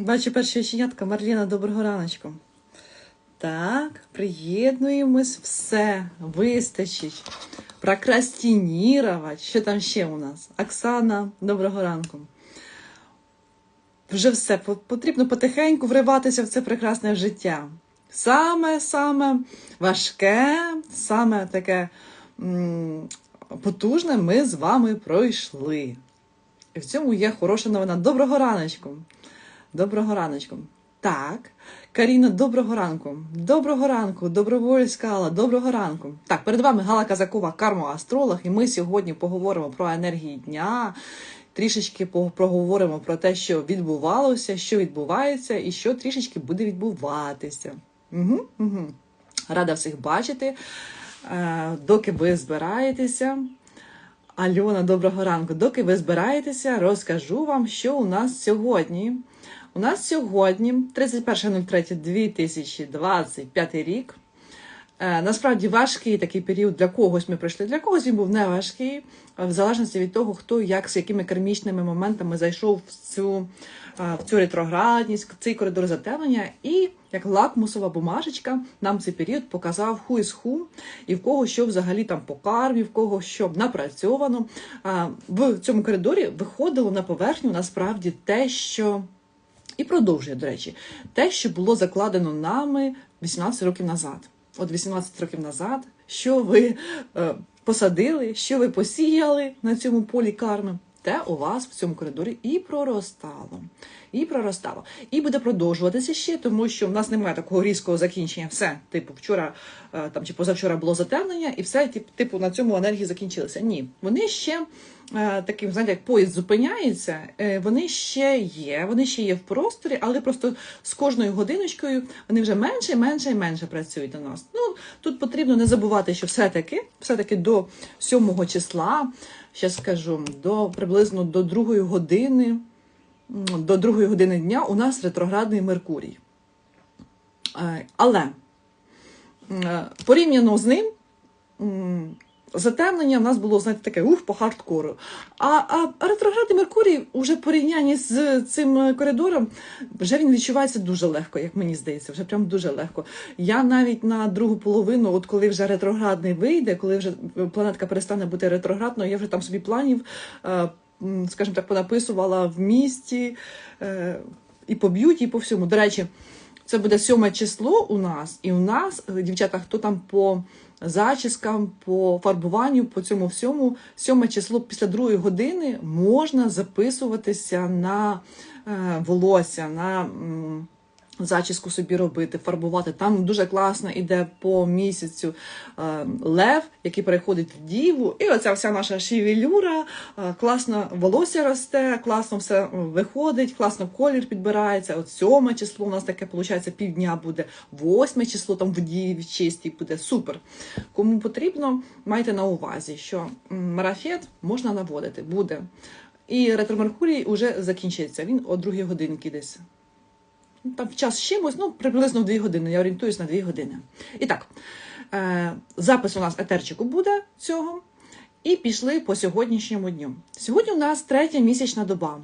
Бачу перші оченятка. Марліна, доброго раночку. Так, приєднуємось, все, вистачить. Прокрастинірувати. Що там ще у нас? Оксана, доброго ранку. Вже все, потрібно потихеньку вриватися в це прекрасне життя. Саме, саме важке, саме таке м, потужне ми з вами пройшли. І в цьому є хороша новина. Доброго раночку. Доброго раночку. Так, Каріна, доброго ранку. Доброго ранку, добровольська Алла, доброго ранку. Так, перед вами Гала Казакова, кармоастролог, і ми сьогодні поговоримо про енергії дня. Трішечки проговоримо про те, що відбувалося, що відбувається, і що трішечки буде відбуватися. Угу, угу. Рада всіх бачити. Е, доки ви збираєтеся, Альона, доброго ранку. Доки ви збираєтеся, розкажу вам, що у нас сьогодні. Нас сьогодні 31.03.2025 рік. Е, Насправді важкий такий період для когось ми пройшли. Для когось він був не важкий, е, в залежності від того, хто як з якими кармічними моментами зайшов в цю, е, в цю ретроградність, в цей коридор затемнення. І як лакмусова бумажечка нам цей період показав who is who, і в кого що взагалі там по кармі, в кого що напрацьовано. В цьому коридорі виходило на поверхню насправді те, що. І продовжує, до речі, те, що було закладено нами 18 років назад. От 18 років назад, що ви е, посадили, що ви посіяли на цьому полі карми, те у вас в цьому коридорі і проростало. І проростало. І буде продовжуватися ще, тому що в нас немає такого різкого закінчення. Все, типу, вчора е, там чи позавчора було затемнення, і все, типу, на цьому енергії закінчилися. Ні, вони ще е, таким, знаєте, як поїзд зупиняється, е, вони ще є, вони ще є в просторі, але просто з кожною годиночкою вони вже менше, менше і менше працюють на нас. Ну тут потрібно не забувати, що все-таки, все-таки до 7 числа, ще скажу, до приблизно до другої години, до другої години дня у нас ретроградний Меркурій. Е, Але е, порівняно з ним. Затемнення в нас було, знаєте, таке ух по хардкору. А, а ретроградний Меркурій уже порівнянні з цим коридором, вже він відчувається дуже легко, як мені здається, вже прям дуже легко. Я навіть на другу половину, от коли вже ретроградний вийде, коли вже планетка перестане бути ретроградною, я вже там собі планів, е, скажімо так, понаписувала в місті е, і по б'юті, і по всьому. До речі, це буде сьоме число у нас, і у нас, е, дівчата, хто там по зачіскам, по фарбуванню, по цьому всьому, сьоме число після другої години можна записуватися на е, волосся, на зачіску собі робити, фарбувати. Там дуже класно іде по місяцю е, лев, який переходить в діву, і оця вся наша шевелюра, е, класно волосся росте, класно все е, виходить, класно колір підбирається. От сьоме число у нас таке, виходить, півдня буде, восьме число там в діві чистій буде. Супер. Кому потрібно, майте на увазі, що марафет можна наводити, буде. І ретромеркурій вже закінчиться. Він о другій годинки десь. Ну, Там в час чимось, ну, приблизно в 2 години. Я орієнтуюсь на 2 години. І так, е, запис у нас етерчику буде цього. І пішли по сьогоднішньому дню. Сьогодні у нас третя місячна доба.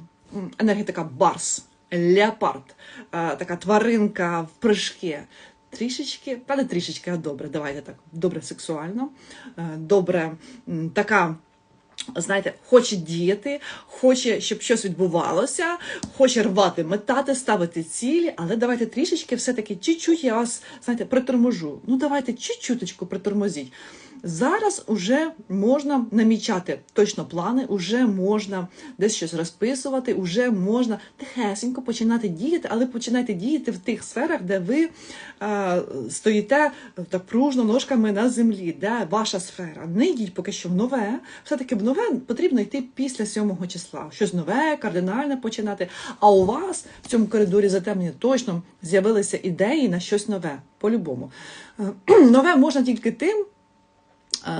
Енергетика Барс, Леопард, е, така тваринка в прыжки. Трішечки, та не трішечки, а добре, давайте так. Добре сексуально, е, добре така знаєте, хоче діяти, хоче, щоб щось відбувалося, хоче рвати, метати, ставити цілі, але давайте трішечки все-таки чуть-чуть я вас, знаєте, приторможу. Ну давайте чуть-чуточку притормозіть. Зараз уже можна намічати точно плани, уже можна десь щось розписувати, уже можна тихесенько починати діяти, але починайте діяти в тих сферах, де ви е, стоїте так пружно ножками на землі, де ваша сфера. Не йдіть поки що в нове. Все-таки в нове потрібно йти після 7 числа. Щось нове, кардинальне починати. А у вас в цьому коридорі затемнення точно з'явилися ідеї на щось нове. По-любому. Е, Нове можна тільки тим е,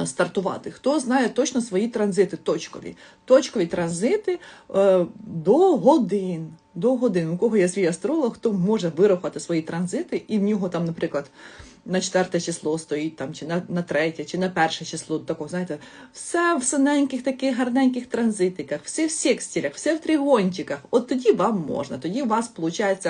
стартувати. Хто знає точно свої транзити точкові. Точкові транзити е, до годин. До годин. У кого є свій астролог, хто може вирахувати свої транзити, і в нього там, наприклад, на четверте число стоїть там, чи на, на третє, чи на перше число, такого, знаєте, все в синеньких таких гарненьких транзитиках, все в секстілях, все в тригончиках. От тоді вам можна. Тоді у вас виходить,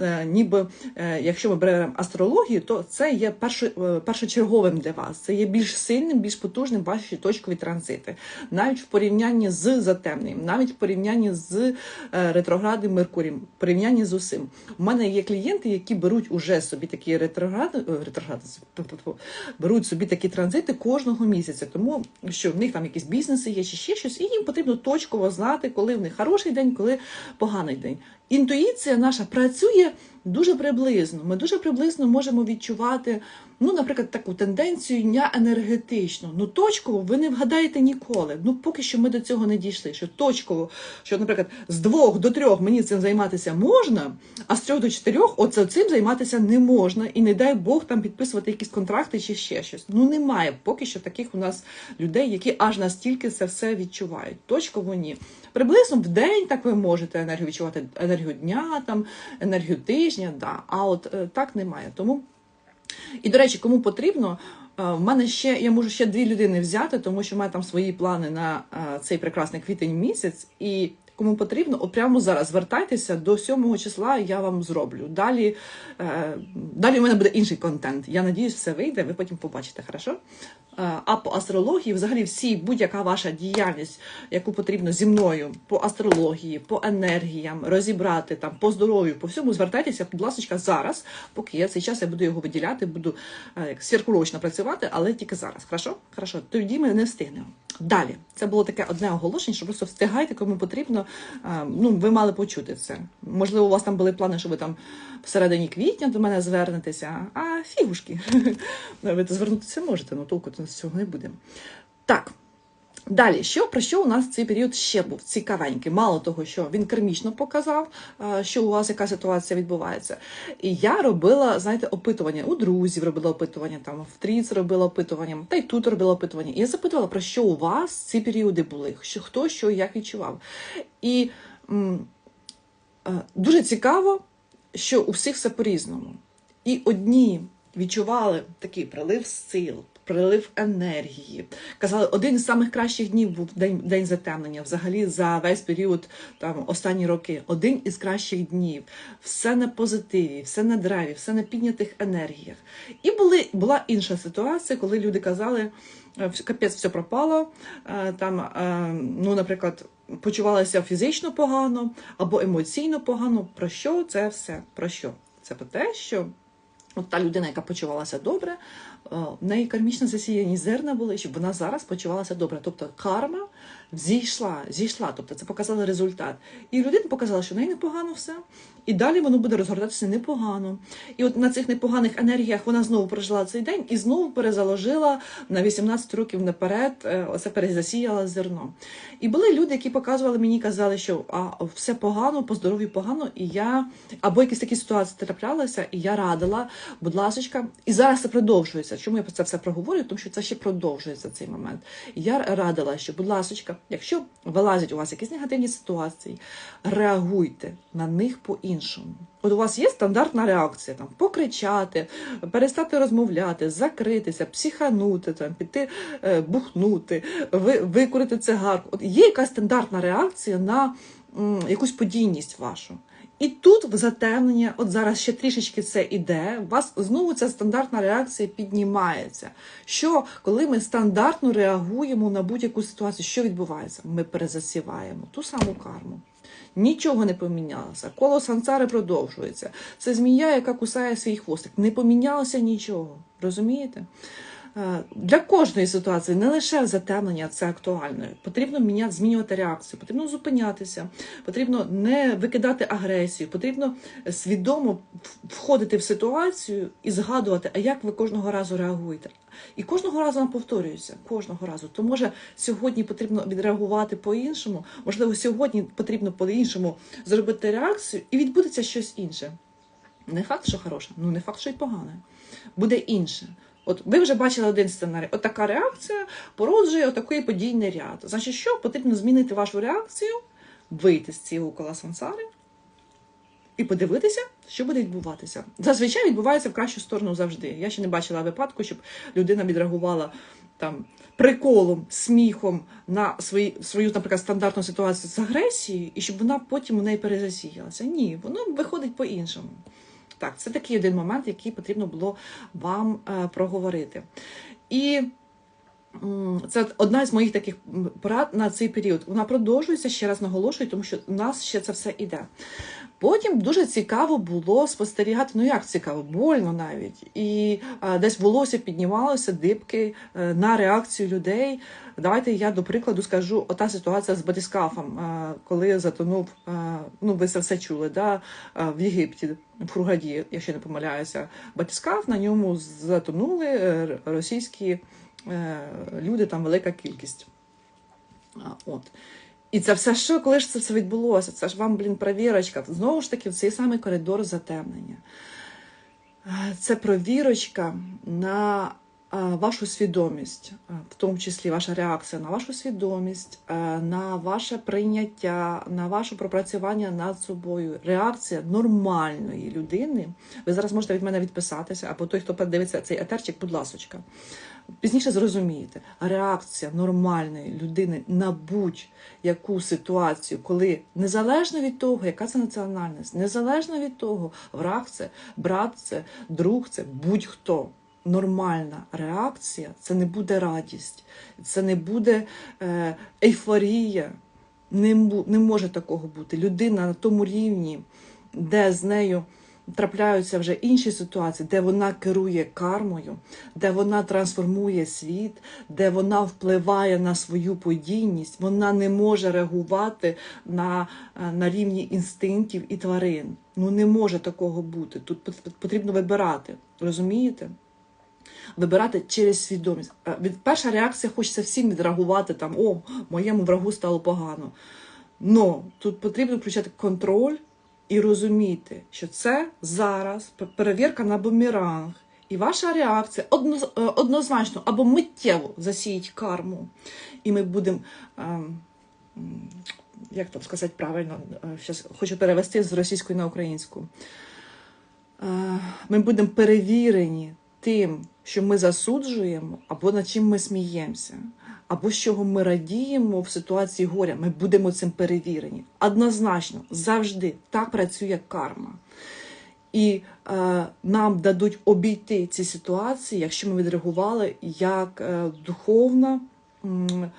е, ніби, е, якщо ми беремо астрологію, то це є першо, е, першочерговим для вас. Це є більш сильним, більш потужним ваші точкові транзити. Навіть в порівнянні з затемненням, навіть в порівнянні з ретроградним Меркурієм, в порівнянні з усім. У мене є клієнти, які беруть уже собі такі ретрогради, ретрогради беруть собі такі транзити кожного місяця, тому що в них там якісь бізнеси є чи ще щось, і їм потрібно точково знати, коли в них хороший день, коли поганий день. Інтуїція наша працює дуже приблизно. Ми дуже приблизно можемо відчувати, ну, наприклад, таку тенденцію дня енергетично. Ну, точково ви не вгадаєте ніколи. Ну, поки що ми до цього не дійшли. Що точково, що, наприклад, з двох до трьох мені цим займатися можна, а з трьох до чотирьох оце цим займатися не можна. І не дай Бог там підписувати якісь контракти чи ще щось. Ну немає поки що таких у нас людей, які аж настільки це все відчувають. Точково ні. Приблизно в день так ви можете енергію відчувати енергію дня, там енергію тижня, да. а от е, так немає. Тому і до речі, кому потрібно, е, в мене ще я можу ще дві людини взяти, тому що в там свої плани на е, цей прекрасний квітень місяць. І кому потрібно, от прямо зараз звертайтеся до 7 числа, я вам зроблю. Далі, е, далі у мене буде інший контент. Я надіюсь, все вийде. Ви потім побачите, хорошо? Е, А по астрології, взагалі, всі будь-яка ваша діяльність, яку потрібно зі мною по астрології, по енергіям розібрати там по здоров'ю, по всьому звертайтеся, будь ласка, зараз, поки є цей час, я буду його виділяти, буду е, як сверхурочно працювати, але тільки зараз. Хорошо? Хорошо, тоді ми не встигнемо. Далі, це було таке одне оголошення, що просто встигайте, кому потрібно. Е, Ну, ви мали почути це. Можливо, у вас там були плани, що ви там всередині квітня до мене звернетеся, а фігушки. Ви звернутися можете, ну толку з цього не буде. Так. Далі, що про що у нас цей період ще був цікавенький? Мало того, що він кермічно показав, е, що у вас яка ситуація відбувається. І я робила, знаєте, опитування у друзів, робила опитування, там в Тріц робила опитування, та й тут робила опитування. І я запитувала, про що у вас ці періоди були, що хто що як відчував. І м, е, дуже цікаво, що у всіх все по-різному. І одні відчували такий прилив сил, прилив енергії. Казали, один із самих кращих днів був день, день затемнення. Взагалі за весь період там останні роки. Один із кращих днів. Все на позитиві, все на драйві, все на піднятих енергіях. І були, була інша ситуація, коли люди казали, «Е, капець, все пропало. е, Там, е, ну, наприклад, почувалися фізично погано або емоційно погано. Про що це все? Про що? Це про те, що От та людина, яка почувалася добре, в неї кармічне засіяні зерна були, щоб вона зараз почувалася добре. Тобто карма зійшла, зійшла, тобто це показало результат. І людина показала, що в неї непогано все, і далі воно буде розгортатися непогано. І от на цих непоганих енергіях вона знову прожила цей день і знову перезаложила на 18 років наперед, е, оце перезасіяла зерно. І були люди, які показували мені, казали, що а, все погано, по здоров'ю погано, і я або якісь такі ситуації траплялися, і я радила, будь ласочка, і зараз це продовжується. Чому я про це все проговорюю? Тому що це ще продовжується цей момент. І я радила, що, будь ласочка, якщо вилазять у вас якісь негативні ситуації, реагуйте на них по-іншому. От у вас є стандартна реакція: там покричати, перестати розмовляти, закритися, психанути, там піти е, бухнути, ви, викурити цигарку. От є якась стандартна реакція на м, якусь подійність вашу. І тут в затемнення, от зараз ще трішечки це іде, у вас знову ця стандартна реакція піднімається. Що коли ми стандартно реагуємо на будь-яку ситуацію, що відбувається? Ми перезасіваємо ту саму карму. Нічого не помінялося. Коло сансари продовжується. Це змія, яка кусає свій хвостик. Не помінялося нічого. Розумієте? Е, Для кожної ситуації, не лише затемнення, це актуально. Потрібно міняти, змінювати реакцію, потрібно зупинятися, потрібно не викидати агресію, потрібно свідомо входити в ситуацію і згадувати, а як ви кожного разу реагуєте. І кожного разу вам повторюється, кожного разу. То може сьогодні потрібно відреагувати по-іншому, можливо, сьогодні потрібно по-іншому зробити реакцію, і відбудеться щось інше. Не факт, що хороше, ну не факт, що й погане. Буде інше. От ви вже бачили один сценарій. От така реакція породжує отакий подійний ряд. Значить, що потрібно змінити вашу реакцію, вийти з цього кола сансари і подивитися, що буде відбуватися. Зазвичай відбувається в кращу сторону завжди. Я ще не бачила випадку, щоб людина відреагувала там приколом, сміхом на свої, свою, наприклад, стандартну ситуацію з агресією, і щоб вона потім у неї перезасіялася. Ні, воно виходить по-іншому. Так, це такий один момент, який потрібно було вам е, проговорити. І це одна з моїх таких порад на цей період. Вона продовжується, ще раз наголошую, тому що у нас ще це все іде. Потім дуже цікаво було спостерігати, ну як цікаво, больно навіть. І е, десь волосся піднімалося, дибки е, на реакцію людей. Давайте я до прикладу скажу ота ситуація з батискафом, е, коли затонув, е, ну ви це все чули, да, е, в Єгипті, в Хургаді, якщо не помиляюся, батискаф, на ньому затонули е, російські е, люди, там велика кількість. А, От. І це все що, коли ж це все відбулося? Це ж вам, блін, провірочка. Знову ж таки, в цей самий коридор затемнення. Це провірочка на вашу свідомість, в тому числі ваша реакція на вашу свідомість, на ваше прийняття, на ваше пропрацювання над собою. Реакція нормальної людини. Ви зараз можете від мене відписатися, або той, хто подивиться цей етерчик, будь ласочка. Пізніше зрозумієте, реакція нормальної людини на будь-яку ситуацію, коли незалежно від того, яка це національність, незалежно від того, враг це, брат це, друг це, будь-хто. Нормальна реакція це не буде радість, це не буде е, ейфорія. Не, не може такого бути. Людина на тому рівні, де з нею трапляються вже інші ситуації, де вона керує кармою, де вона трансформує світ, де вона впливає на свою подійність, вона не може реагувати на, е, на рівні інстинктів і тварин. Ну не може такого бути. Тут потрібно вибирати. Розумієте? Вибирати через свідомість. Е, перша реакція хочеться всім відреагувати там: о, моєму врагу стало погано. Но тут потрібно включати контроль і розуміти, що це зараз перевірка на бумеранг. І ваша реакція е, однозначно або миттєво засіять карму. І ми будемо, ем, як там сказати правильно, зараз хочу перевести з російської на українську. Е, Ми будемо перевірені тим, що ми засуджуємо, або над чим ми сміємося, або з чого ми радіємо в ситуації горя. Ми будемо цим перевірені. Однозначно, завжди так працює карма. І е, нам дадуть обійти ці ситуації, якщо ми відреагували як е, духовна, е,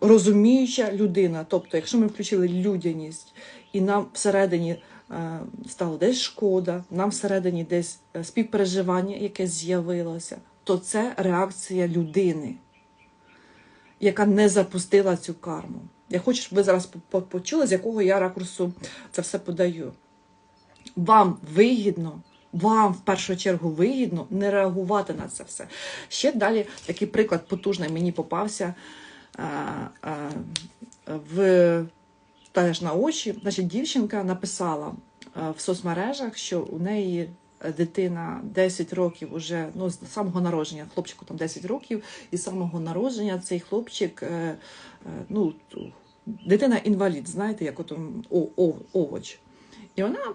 розуміюча людина. Тобто, якщо ми включили людяність, і нам всередині е, стало десь шкода, нам всередині десь е, співпереживання, яке з'явилося, то це реакція людини, яка не запустила цю карму. Я хочу, щоб ви зараз по- по- почули, з якого я ракурсу це все подаю вам вигідно, вам в першу чергу вигідно не реагувати на це все. Ще далі такий приклад потужний мені попався а, а, в теж на очі. Значить, дівчинка написала в соцмережах, що у неї дитина 10 років уже, ну, з самого народження, хлопчику там 10 років, і з самого народження цей хлопчик, е, е, ну, дитина інвалід, знаєте, як от м, о- о- овоч. І вона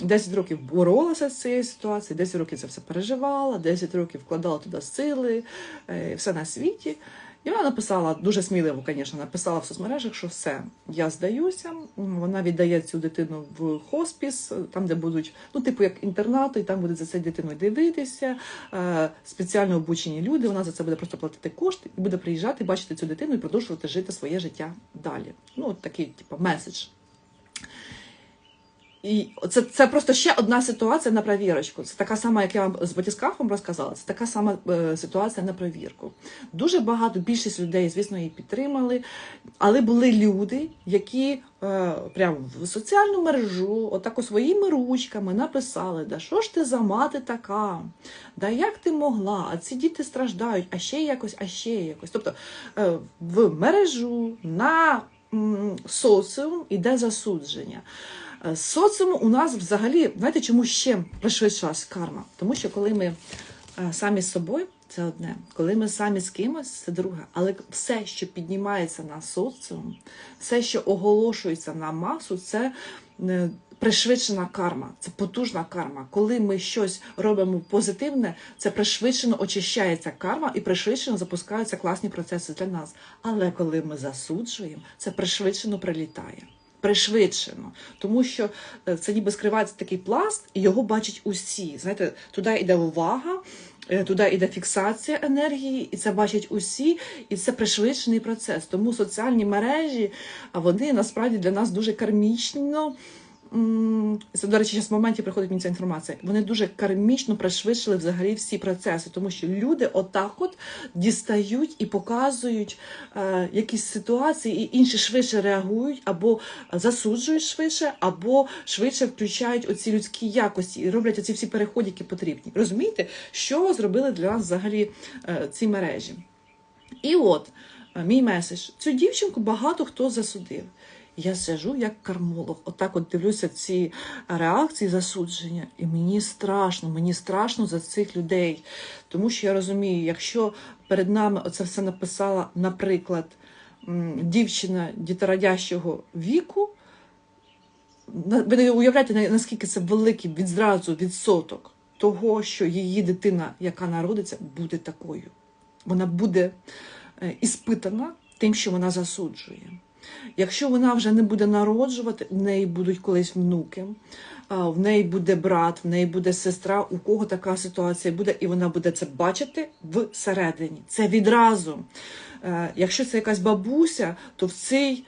10 років боролася з цією ситуацією, 10 років це все переживала, 10 років вкладала туди сили, е, все на світі. І вона написала дуже сміливо, звісно, написала в соцмережах, що все, я здаюся. Вона віддає цю дитину в хоспіс, там, де будуть, ну, типу, як інтернати, і там буде за це дитиною дивитися. е, Спеціально обучені люди. Вона за це буде просто платити кошти і буде приїжджати, бачити цю дитину і продовжувати жити своє життя далі. Ну, от такий, типу, меседж. І це, це просто ще одна ситуація на провірочку. Це така сама, як я вам з батіскафом розказала, це така сама е, ситуація на провірку. Дуже багато, більшість людей, звісно, її підтримали, але були люди, які е, прямо в соціальну мережу, отако своїми ручками написали: да що ж ти за мати така? Да як ти могла? А ці діти страждають, а ще якось, а ще якось. Тобто е, в мережу на м, соціум іде засудження. Е, З соціуму у нас взагалі, знаєте, чому ще пришвидшилась карма? Тому що коли ми е, самі з собою, це одне, коли ми самі з кимось, це друге. Але все, що піднімається на соціум, все, що оголошується на масу, це е, пришвидшена карма, це потужна карма. Коли ми щось робимо позитивне, це пришвидшено очищається карма і пришвидшено запускаються класні процеси для нас. Але коли ми засуджуємо, це пришвидшено прилітає. Пришвидшено, тому що е, це ніби скривається такий пласт, і його бачать усі. Знаєте, туди йде увага, е, туди йде фіксація енергії, і це бачать усі, і це пришвидшений процес. Тому соціальні мережі, а вони насправді для нас дуже кармічно. Це, до речі, зараз в моменті приходить мені ця інформація. Вони дуже кармічно пришвидшили взагалі всі процеси, тому що люди отак от дістають і показують е, якісь ситуації, і інші швидше реагують, або засуджують швидше, або швидше включають оці людські якості і роблять оці всі переходи, які потрібні. Розумієте, що зробили для нас взагалі е, ці мережі? І от е, мій меседж: цю дівчинку багато хто засудив. Я сижу як кармолог, отак от дивлюся ці реакції засудження, і мені страшно, мені страшно за цих людей. Тому що я розумію, якщо перед нами оце все написала, наприклад, дівчина дітородящого віку, ви не уявляєте, наскільки це великий відразу відсоток того, що її дитина, яка народиться, буде такою. Вона буде е, іспитана тим, що вона засуджує. Якщо вона вже не буде народжувати, в неї будуть колись внуки, в неї буде брат, в неї буде сестра, у кого така ситуація буде, і вона буде це бачити всередині. Це відразу. Е, Якщо це якась бабуся, то в цей.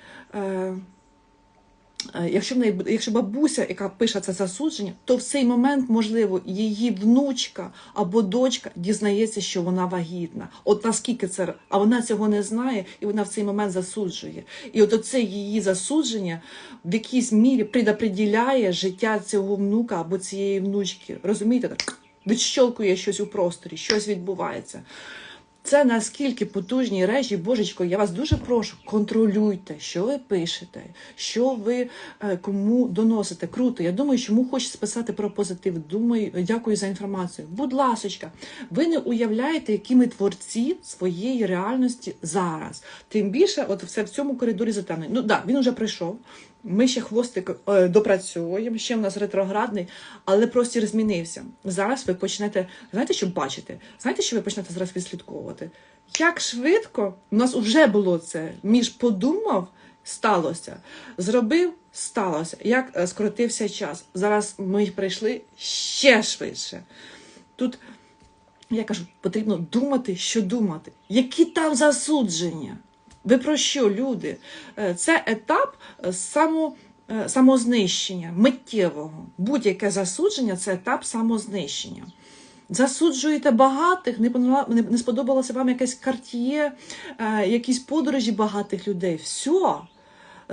Е, Якщо в неї якщо бабуся, яка пише це засудження, то в цей момент, можливо, її внучка або дочка дізнається, що вона вагітна. От наскільки це, а вона цього не знає, і вона в цей момент засуджує. І от оце її засудження в якійсь мірі предопределяє життя цього внука або цієї внучки. Розумієте? Так відщолкує щось у просторі, щось відбувається. Це наскільки потужні речі, божечко, я вас дуже прошу, контролюйте, що ви пишете, що ви е, кому доносите. Круто. Я думаю, що йому хочеться списати про позитив. Думаю, дякую за інформацію. Будь ласочка, ви не уявляєте, які ми творці своєї реальності зараз. Тим більше, от все в цьому коридорі затемнено. Ну так, да, він уже прийшов. Ми ще хвостик е, допрацьовуємо, ще в нас ретроградний, але простір змінився. Зараз ви почнете, знаєте, що бачите? Знаєте, що ви почнете зараз відслідковувати? Як швидко у нас вже було це між подумав, сталося, зробив, сталося. Як е, скоротився час. Зараз ми прийшли ще швидше. Тут я кажу, потрібно думати, що думати. Які там засудження? Ви про що, люди? Е, Це етап е, само, е, самознищення, миттєвого. Будь-яке засудження це етап самознищення. Засуджуєте багатих, не, сподобалося вам якесь карт'є, е, якісь подорожі багатих людей. Все.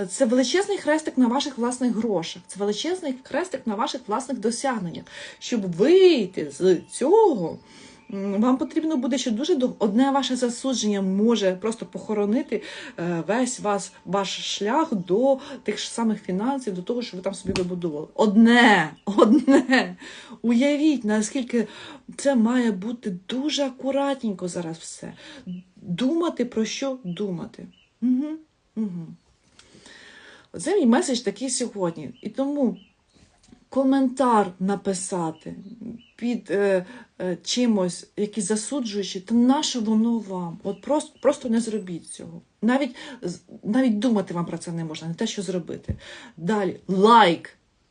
Це величезний хрестик на ваших власних грошах, це величезний хрестик на ваших власних досягненнях. Щоб вийти з цього, вам потрібно буде ще дуже довго. Одне ваше засудження може просто похоронити е, весь вас, ваш шлях до тих ж самих фінансів, до того, що ви там собі вибудували. Одне, одне. Уявіть, наскільки це має бути дуже акуратненько зараз все. Думати про що думати. Угу, угу. Оце мій меседж такий сьогодні. І тому коментар написати під е, е, чимось, який засуджуючий, то наше воно вам? От просто, просто не зробіть цього. Навіть, навіть думати вам про це не можна, не те, що зробити. Далі, лайк,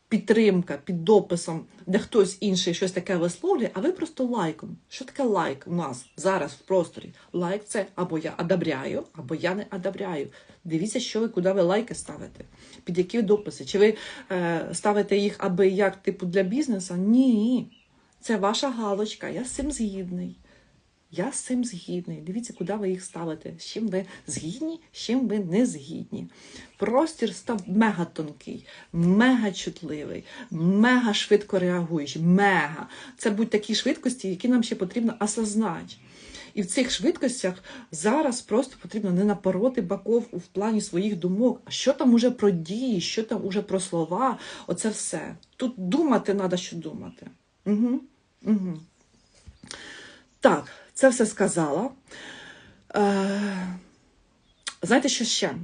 підтримка під дописом, де хтось інший щось таке висловлює, а ви просто лайком. Що таке лайк у нас зараз в просторі? Лайк це або я одобряю, або я не одобряю. Дивіться, що ви куди ви лайки ставите, під які дописи. Чи ви е, ставите їх аби як типу для бізнесу? Ні. Це ваша галочка, я з цим згідний. Я з цим згідний. Дивіться, куди ви їх ставите. З чим ви згідні, з чим ви не згідні. Простір став мега тонкий, мега чутливий, мега швидко реагуючий. Мега. Це будуть такі швидкості, які нам ще потрібно осознати. І в цих швидкостях зараз просто потрібно не напороти баков в плані своїх думок. А що там уже про дії, що там уже про слова, оце все. Тут думати треба, що думати. Угу. Угу. Так, це все сказала. Е, знаєте, що ще?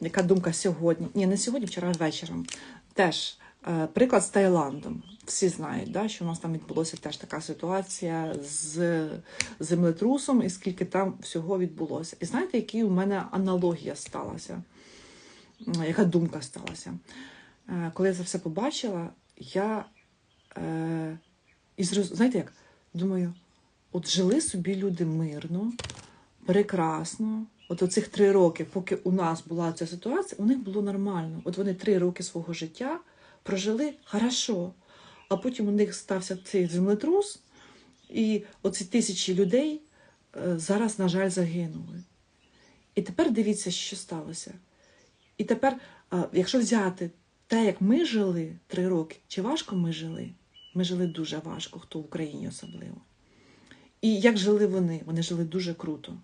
Яка думка сьогодні? Ні, не сьогодні, вчора вечором. Теж Е, Приклад з Таїландом. Всі знають, да, що у нас там відбулося теж така ситуація з землетрусом, і скільки там всього відбулося. І знаєте, які у мене аналогія сталася? Яка думка сталася? Е, Коли я це все побачила, я е, і знаєте як? Думаю, от жили собі люди мирно, прекрасно. От оцих три роки, поки у нас була ця ситуація, у них було нормально. От вони три роки свого життя прожили хорошо. А потім у них стався цей землетрус, і оці тисячі людей е, зараз, на жаль, загинули. І тепер дивіться, що сталося. І тепер, е, якщо взяти те, як ми жили три роки, чи важко ми жили? Ми жили дуже важко, хто в Україні особливо. І як жили вони? Вони жили дуже круто.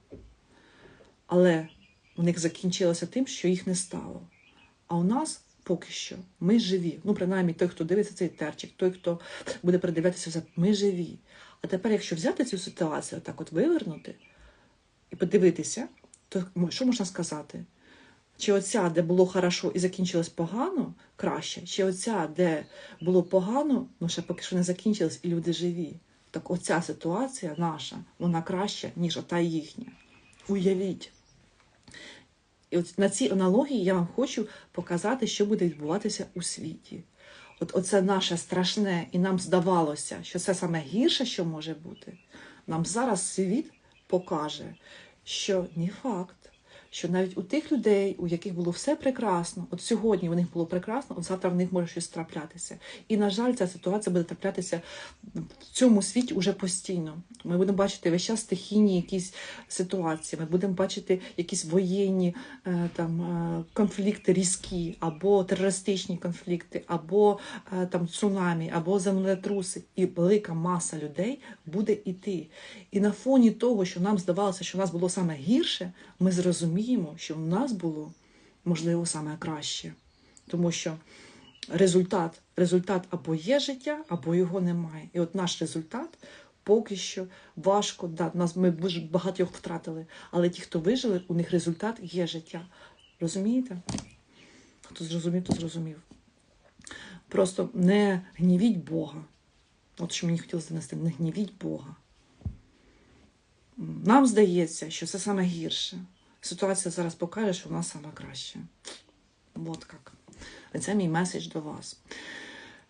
Але у них закінчилося тим, що їх не стало. А у нас поки що ми живі. Ну, принаймні, той, хто дивиться цей терчик, той, хто буде передивлятися ми живі. А тепер, якщо взяти цю ситуацію, так от вивернути і подивитися, то що можна сказати? Чи оця, де було хорошо і закінчилось погано, краще, чи оця, де було погано, ну ще поки що не закінчилось, і люди живі. Так оця ситуація наша, вона краща, ніж ота їхня. Уявіть. І от на цій аналогії я вам хочу показати, що буде відбуватися у світі. От оце наше страшне, і нам здавалося, що це саме гірше, що може бути. Нам зараз світ покаже, що не факт, що навіть у тих людей, у яких було все прекрасно, от сьогодні у них було прекрасно, от завтра в них може щось траплятися. І, на жаль, ця ситуація буде траплятися в цьому світі уже постійно. Ми будемо бачити весь час стихійні якісь ситуації, ми будемо бачити якісь воєнні е, там, е, конфлікти різкі, або терористичні конфлікти, або е, там цунамі, або землетруси. І велика маса людей буде йти. І на фоні того, що нам здавалося, що в нас було саме гірше, ми зрозуміємо, що в нас було можливо саме краще. Тому що результат, результат або є життя, або його немає. І от наш результат поки що важко. Да, нас ми дуже багатьох втратили, але ті, хто вижили, у них результат є життя. Розумієте? Хто зрозумів, то зрозумів. Просто не гнівіть Бога. От що мені хотілося донести, не гнівіть Бога. Нам здається, що це саме гірше. Ситуація зараз покаже, що в нас саме краще. От як. Це мій меседж до вас.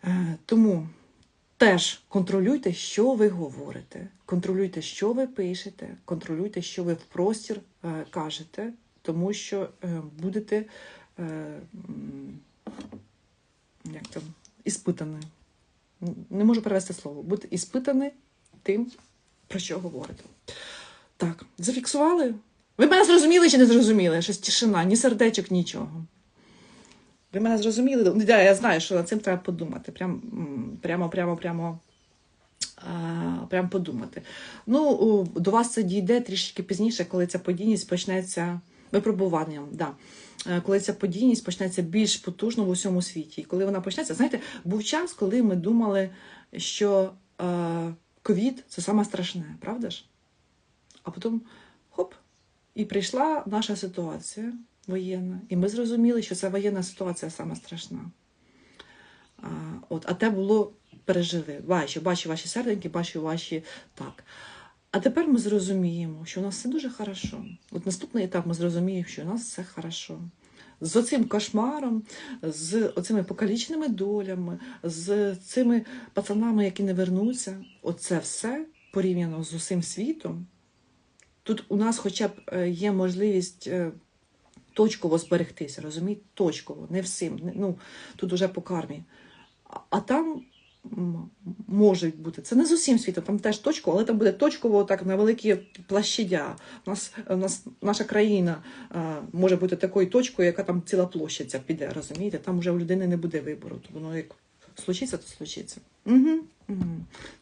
Е, Тому теж контролюйте, що ви говорите, контролюйте, що ви пишете, контролюйте, що ви в простір е, кажете, тому що е, будете як там, іспитані. Не можу перевести слово. Будете іспитані тим, про що говорите. Так, зафіксували? Ви мене зрозуміли чи не зрозуміли? Щось тишина, ні сердечок, нічого. Ви мене зрозуміли? Ну, я знаю, що над цим треба подумати. Прям, прямо, прямо, прямо. Прям подумати. Ну, до вас це дійде трішки пізніше, коли ця подійність почнеться випробуванням. Да. Е, Коли ця подійність почнеться більш потужно в усьому світі. І коли вона почнеться, знаєте, був час, коли ми думали, що е, ковід це саме страшне, правда ж? А потім і прийшла наша ситуація воєнна, і ми зрозуміли, що ця воєнна ситуація сама страшна. А, от, а те було пережили. Бачу, бачу ваші серденьки, бачу ваші так. А тепер ми зрозуміємо, що у нас все дуже хорошо. От наступний етап ми зрозуміємо, що у нас все хорошо. З оцим кошмаром, з оцими покаліченими долями, з цими пацанами, які не вернуться, оце все порівняно з усім світом. Тут у нас хоча б е, є можливість е, точково зберегтися, розумієте? Точково, не всім. Ну, тут уже по кармі. А, там може бути. Це не з усім світом, там теж точково, але там буде точково так на великі площадя. У нас, у нас наша країна а, може бути такою точкою, яка там ціла площадь ця піде, розумієте? Там вже у людини не буде вибору. Воно як случиться, то случиться. Угу.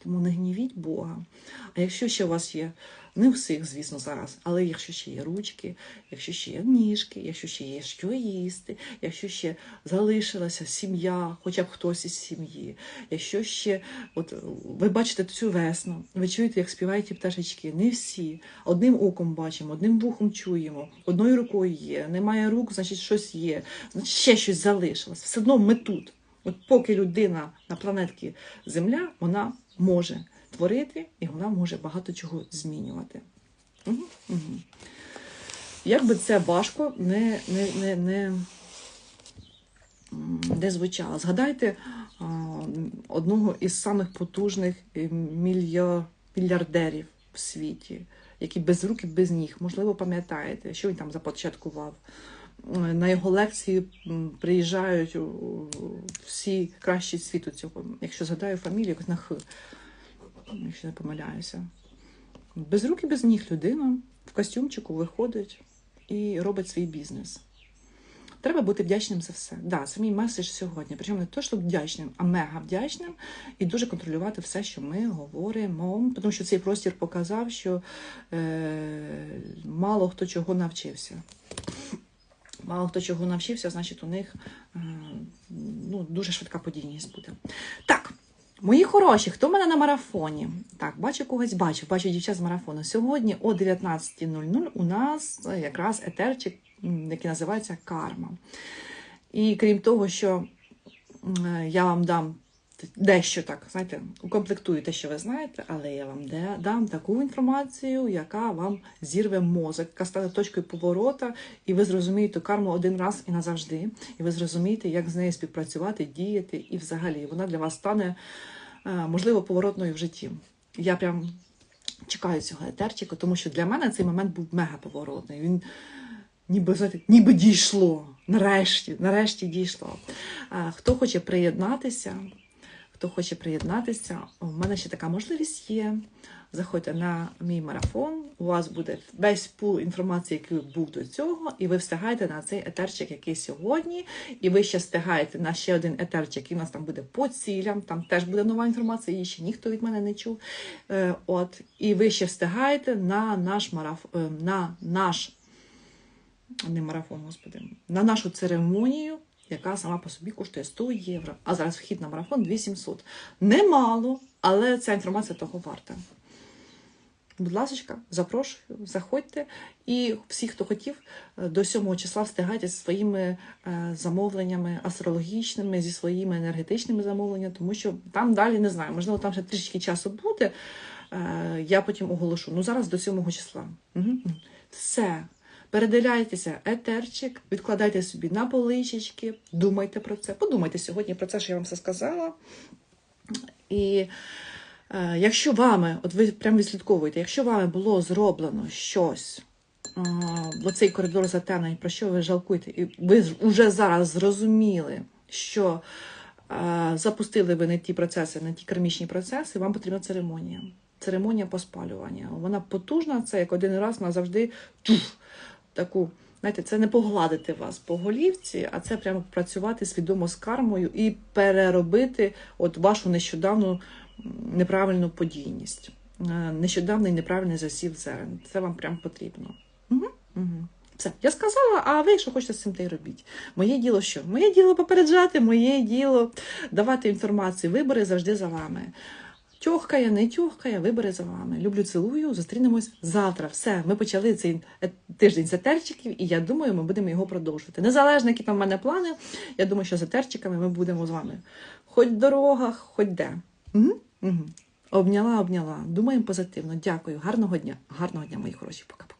Тому не гнівіть Бога. А якщо ще у вас є, не всіх, звісно, зараз, але якщо ще є ручки, якщо ще є ніжки, якщо ще є що їсти, якщо ще залишилася сім'я, хоча б хтось із сім'ї, якщо ще от ви бачите цю весну, ви чуєте, як співають ті пташечки, не всі. Одним оком бачимо, одним вухом чуємо, одною рукою є, немає рук, значить щось є, значить ще щось залишилось. Все одно ми тут. От поки людина на планетці Земля, вона може творити і вона може багато чого змінювати. Угу, угу. Як би це важко не, не, не, не, не звучало. Згадайте одного із самих потужних е, мільярдерів в світі, який без рук і без ніг. Можливо, пам'ятаєте, що він там започаткував. На його лекції приїжджають всі кращі світу цього. Якщо згадаю фамілію, на Х, якщо не помиляюся. Без рук і без ніг людина в костюмчику виходить і робить свій бізнес. Треба бути вдячним за все. Да, це мій меседж сьогодні. Причому не то, що вдячним, а мега вдячним і дуже контролювати все, що ми говоримо. Тому що цей простір показав, що е, мало хто чого навчився. Мало хто чого навчився, значить, у них ну, дуже швидка подійність буде. Так, мої хороші, хто в мене на марафоні? Так, бачу когось бачу, бачу дівчат з марафону. Сьогодні о 19.00 у нас якраз етерчик, який називається Карма. І крім того, що я вам дам дещо так, знаєте, укомплектую те, що ви знаєте, але я вам дам таку інформацію, яка вам зірве мозок, яка стане точкою поворота, і ви зрозумієте карму один раз і назавжди. І ви зрозумієте, як з нею співпрацювати, діяти, і взагалі вона для вас стане, е, можливо, поворотною в житті. Я прям чекаю цього етерчика, тому що для мене цей момент був мега поворотний. Він ніби знаєте, ніби дійшло. Нарешті, нарешті дійшло. Хто хоче приєднатися, хто хоче приєднатися, у мене ще така можливість є. Заходьте на мій марафон. У вас буде весь пул інформації, який був до цього, і ви встигаєте на цей етерчик, який сьогодні, і ви ще встигаєте на ще один етерчик, який у нас там буде по цілям. Там теж буде нова інформація, її ще ніхто від мене не чув. Е, От, і ви ще встигаєте на наш марафон, на наш не марафон, господи, на нашу церемонію, яка сама по собі коштує 100 євро. А зараз вхід на марафон 2700. Немало, але ця інформація того варта. Будь ласка, запрошую, заходьте. І всі, хто хотів, е, до 7 числа встигайте зі своїми е, замовленнями астрологічними, зі своїми енергетичними замовленнями, тому що там далі не знаю, можливо, там ще трішки часу буде. Е, Я потім оголошу. Ну, зараз до 7 числа. Угу. Все. Передивляйтеся етерчик, відкладайте собі на поличечки, думайте про це. Подумайте сьогодні про це, що я вам все сказала. І е, якщо вами, от ви прямо відслідковуєте, якщо вами було зроблено щось, е, в оцей коридор затемнень, про що ви жалкуєте, і ви вже зараз зрозуміли, що е, запустили ви не ті процеси, не ті кармічні процеси, вам потрібна церемонія. Церемонія поспалювання. Вона потужна, це як один раз назавжди туф, таку. Знаєте, це не погладити вас по голівці, а це прямо працювати свідомо з кармою і переробити от вашу нещодавну неправильну подійність, е, нещодавний неправильний засів зерен. Це вам прям потрібно. Угу, угу. Все, я сказала, а ви, якщо хочете з цим, те й робіть. Моє діло що? Моє діло попереджати, моє діло давати інформацію. Вибори завжди за вами. Тьохкає, не тьохкає, вибори за вами. Люблю, цілую. Зустрінемось завтра. Все, ми почали цей е, тиждень затерчиків, і я думаю, ми будемо його продовжувати. Незалежно, які там в мене плани, я думаю, що з етерчиками ми будемо з вами. Хоч в дорогах, хоч де. Угу? Угу. Обняла, обняла. Думаємо позитивно. Дякую. Гарного дня. Гарного дня, мої хороші. Пока-пока.